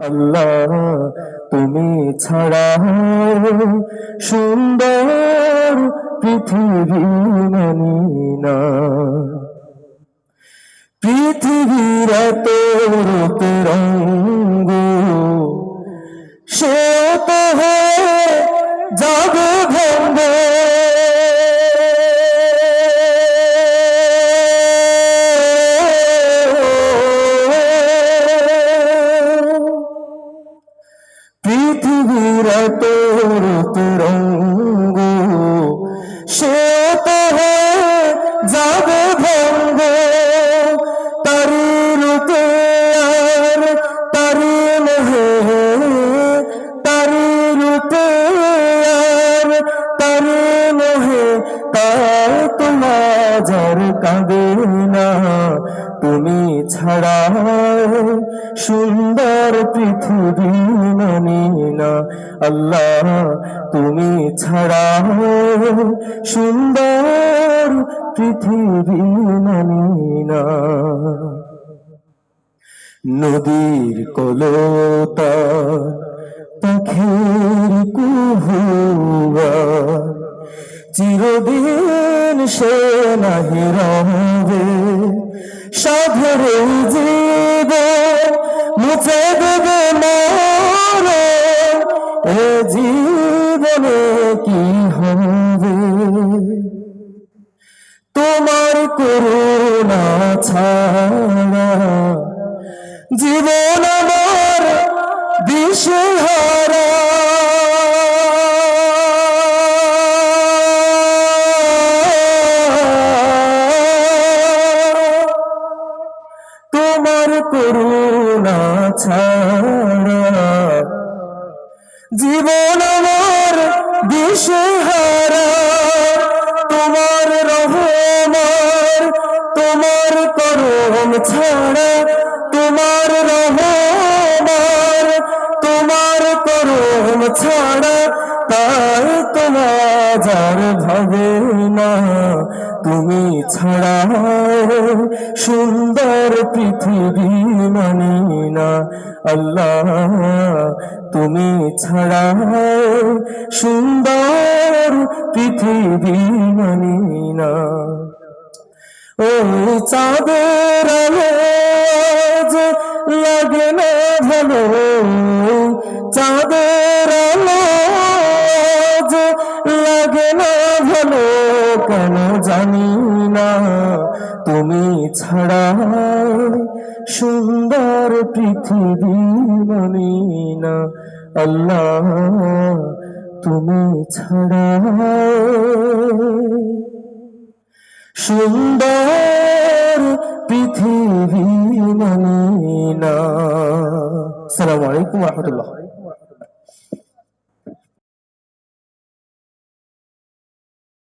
আল্লাহ তুমি ছাড়া সুন্দর পৃথিবী মানি না। পৃথিবীর এত পৃথিবীর তোর তরঙ্গ সে তো যাবে ভঙ্গ। তারি রূপে আর তারি মোহে। তারি রূপে আর তারি মোহে। তার তোমার কাঁদে না। তুমি ছাড়া সুন্দর পৃথিবী না। আল্লাহ, তুমি ছাড়া সুন্দর পৃথিবী না। নদীর কলতা চিরদিন সে নাহি রবে সাধের জীব মুছে দেবে মরে। এ জীবনে কি হবে? তোমার করুণা ছাড়া জীবন আমার দিশেহারা করুণা ছাড়া। জীবন আমার দিশেহারা। তাই তোমার ভাবে না। তুমি ছাড়া সুন্দর পৃথিবী মানি না। আল্লাহ, তুমি ছাড়া সুন্দর পৃথিবী মানি না। ও চাঁদের আলো লাগে না ভালো, চাঁদের না ভালো কেন জানি না। তুমি ছাড়া সুন্দর পৃথিবী মানি না। আল্লাহ, তুমি ছাড়া সুন্দর পৃথিবী মানি না। সালামু আলাইকুম রহমতুল্লাহ।